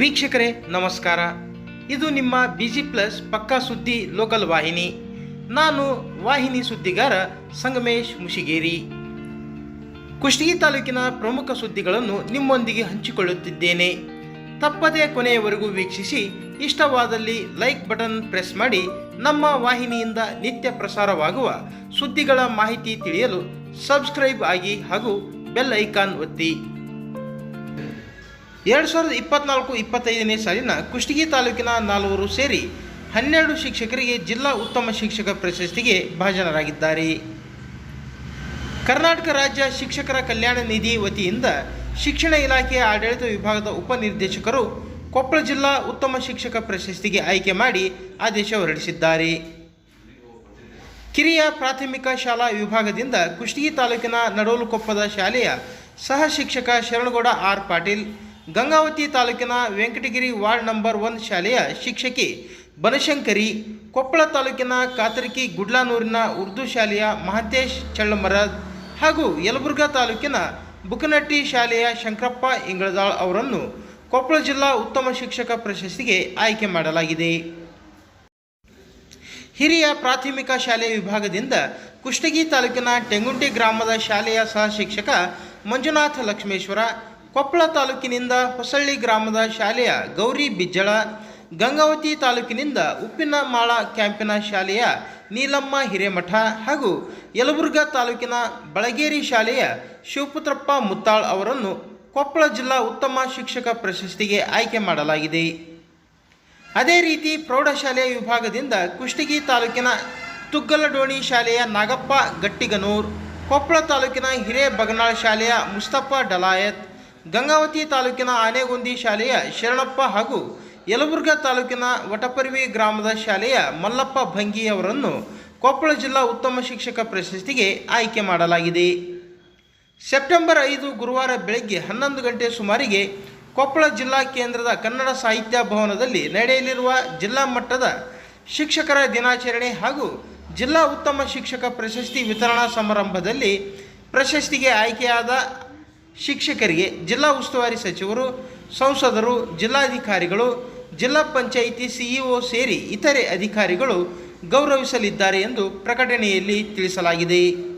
ವೀಕ್ಷಕರೇ, ನಮಸ್ಕಾರ. ಇದು ನಿಮ್ಮ ಬಿಜಿ ಪ್ಲಸ್ ಪಕ್ಕಾ ಸುದ್ದಿ ಲೋಕಲ್ ವಾಹಿನಿ. ನಾನು ವಾಹಿನಿ ಸುದ್ದಿಗಾರ ಸಂಗಮೇಶ್ ಮುಷಿಗೇರಿ. ಕುಷ್ಟಗಿ ತಾಲೂಕಿನ ಪ್ರಮುಖ ಸುದ್ದಿಗಳನ್ನು ನಿಮ್ಮೊಂದಿಗೆ ಹಂಚಿಕೊಳ್ಳುತ್ತಿದ್ದೇನೆ. ತಪ್ಪದೇ ಕೊನೆಯವರೆಗೂ ವೀಕ್ಷಿಸಿ, ಇಷ್ಟವಾದಲ್ಲಿ ಲೈಕ್ ಬಟನ್ ಪ್ರೆಸ್ ಮಾಡಿ, ನಮ್ಮ ವಾಹಿನಿಯಿಂದ ನಿತ್ಯ ಪ್ರಸಾರವಾಗುವ ಸುದ್ದಿಗಳ ಮಾಹಿತಿ ತಿಳಿಯಲು ಸಬ್ಸ್ಕ್ರೈಬ್ ಆಗಿ ಹಾಗೂ ಬೆಲ್ ಐಕಾನ್ ಒತ್ತಿ. ಎರಡು ಸಾವಿರದ ಇಪ್ಪತ್ನಾಲ್ಕು ಇಪ್ಪತ್ತೈದನೇ ಸಾಲಿನ ಕುಷ್ಟಗಿ ತಾಲೂಕಿನ ನಾಲ್ವರು ಸೇರಿ ಹನ್ನೆರಡು ಶಿಕ್ಷಕರಿಗೆ ಜಿಲ್ಲಾ ಉತ್ತಮ ಶಿಕ್ಷಕ ಪ್ರಶಸ್ತಿಗೆ ಭಾಜನರಾಗಿದ್ದಾರೆ. ಕರ್ನಾಟಕ ರಾಜ್ಯ ಶಿಕ್ಷಕರ ಕಲ್ಯಾಣ ನಿಧಿ ವತಿಯಿಂದ ಶಿಕ್ಷಣ ಇಲಾಖೆಯ ಆಡಳಿತ ವಿಭಾಗದ ಉಪನಿರ್ದೇಶಕರು ಕೊಪ್ಪಳ ಜಿಲ್ಲಾ ಉತ್ತಮ ಶಿಕ್ಷಕ ಪ್ರಶಸ್ತಿಗೆ ಆಯ್ಕೆ ಮಾಡಿ ಆದೇಶ ಹೊರಡಿಸಿದ್ದಾರೆ. ಕಿರಿಯ ಪ್ರಾಥಮಿಕ ಶಾಲಾ ವಿಭಾಗದಿಂದ ಕುಷ್ಟಗಿ ತಾಲೂಕಿನ ನಡೋಲುಕೊಪ್ಪದ ಶಾಲೆಯ ಸಹ ಶಿಕ್ಷಕ ಶರಣಗೌಡ ಆರ್ ಪಾಟೀಲ್ ಗಂಗಾವತಿ ತಾಲೂಕಿನ ವೆಂಕಟಗಿರಿ ವಾರ್ಡ್ ನಂಬರ್ ಒನ್ ಶಾಲೆಯ ಶಿಕ್ಷಕಿ ಬನಶಂಕರಿ, ಕೊಪ್ಪಳ ತಾಲೂಕಿನ ಕಾತರಕಿ ಗುಡ್ಲಾನೂರಿನ ಉರ್ದು ಶಾಲೆಯ ಮಹಂತೇಶ್ ಚಳ್ಳಮರದ್ ಹಾಗೂ ಯಲಬುರ್ಗಾ ತಾಲೂಕಿನ ಬುಕನಟ್ಟಿ ಶಾಲೆಯ ಶಂಕರಪ್ಪ ಇಂಗಳದಾಳ್ ಅವರನ್ನು ಕೊಪ್ಪಳ ಜಿಲ್ಲಾ ಉತ್ತಮ ಶಿಕ್ಷಕ ಪ್ರಶಸ್ತಿಗೆ ಆಯ್ಕೆ ಮಾಡಲಾಗಿದೆ. ಹಿರಿಯ ಪ್ರಾಥಮಿಕ ಶಾಲೆ ವಿಭಾಗದಿಂದ ಕುಷ್ಟಗಿ ತಾಲೂಕಿನ ಟೆಂಗುಂಟಿ ಗ್ರಾಮದ ಶಾಲೆಯ ಸಹ ಶಿಕ್ಷಕ ಮಂಜುನಾಥ ಲಕ್ಷ್ಮೇಶ್ವರ ಕೊಪ್ಪಳ ತಾಲೂಕಿನಿಂದ ಹೊಸಳ್ಳಿ ಗ್ರಾಮದ ಶಾಲೆಯ ಗೌರಿ ಬಿಜ್ಜಳ, ಗಂಗಾವತಿ ತಾಲೂಕಿನಿಂದ ಉಪ್ಪಿನಮಾಳ ಕ್ಯಾಂಪಿನ ಶಾಲೆಯ ನೀಲಮ್ಮ ಹಿರೇಮಠ ಹಾಗೂ ಯಲಬುರ್ಗಾ ತಾಲೂಕಿನ ಬಳಗೇರಿ ಶಾಲೆಯ ಶಿವಪುತ್ರಪ್ಪ ಮುತ್ತಾಳ್ ಅವರನ್ನು ಕೊಪ್ಪಳ ಜಿಲ್ಲಾ ಉತ್ತಮ ಶಿಕ್ಷಕ ಪ್ರಶಸ್ತಿಗೆ ಆಯ್ಕೆ ಮಾಡಲಾಗಿದೆ. ಅದೇ ರೀತಿ ಪ್ರೌಢಶಾಲೆಯ ವಿಭಾಗದಿಂದ ಕುಷ್ಟಗಿ ತಾಲೂಕಿನ ತುಗ್ಗಲಡೋಣಿ ಶಾಲೆಯ ನಾಗಪ್ಪ ಗಟ್ಟಿಗನೂರ್, ಕೊಪ್ಪಳ ತಾಲೂಕಿನ ಹಿರೇಬಗನಾಳ್ ಶಾಲೆಯ ಮುಸ್ತಫಾ ಡಲಾಯತ್ ಗಂಗಾವತಿ ತಾಲೂಕಿನ ಆನೆಗೊಂದಿ ಶಾಲೆಯ ಶರಣಪ್ಪ ಹಾಗೂ ಯಲಬುರ್ಗಾ ತಾಲೂಕಿನ ವಟಪರ್ವಿ ಗ್ರಾಮದ ಶಾಲೆಯ ಮಲ್ಲಪ್ಪ ಭಂಗಿ ಅವರನ್ನು ಕೊಪ್ಪಳ ಜಿಲ್ಲಾ ಉತ್ತಮ ಶಿಕ್ಷಕ ಪ್ರಶಸ್ತಿಗೆ ಆಯ್ಕೆ ಮಾಡಲಾಗಿದೆ. ಸೆಪ್ಟೆಂಬರ್ ಐದು ಗುರುವಾರ ಬೆಳಗ್ಗೆ ಹನ್ನೊಂದು ಗಂಟೆ ಸುಮಾರಿಗೆ ಕೊಪ್ಪಳ ಜಿಲ್ಲಾ ಕೇಂದ್ರದ ಕನ್ನಡ ಸಾಹಿತ್ಯ ಭವನದಲ್ಲಿ ನಡೆಯಲಿರುವ ಜಿಲ್ಲಾ ಮಟ್ಟದ ಶಿಕ್ಷಕರ ದಿನಾಚರಣೆ ಹಾಗೂ ಜಿಲ್ಲಾ ಉತ್ತಮ ಶಿಕ್ಷಕ ಪ್ರಶಸ್ತಿ ವಿತರಣಾ ಸಮಾರಂಭದಲ್ಲಿ ಪ್ರಶಸ್ತಿಗೆ ಆಯ್ಕೆಯಾದ ಶಿಕ್ಷಕರಿಗೆ ಜಿಲ್ಲಾ ಉಸ್ತುವಾರಿ ಸಚಿವರು, ಸಂಸದರು, ಜಿಲ್ಲಾಧಿಕಾರಿಗಳು, ಜಿಲ್ಲಾ ಪಂಚಾಯಿತಿ ಸಿಇಒ ಸೇರಿ ಇತರೆ ಅಧಿಕಾರಿಗಳು ಗೌರವಿಸಲಿದ್ದಾರೆ ಎಂದು ಪ್ರಕಟಣೆಯಲ್ಲಿ ತಿಳಿಸಲಾಗಿದೆ.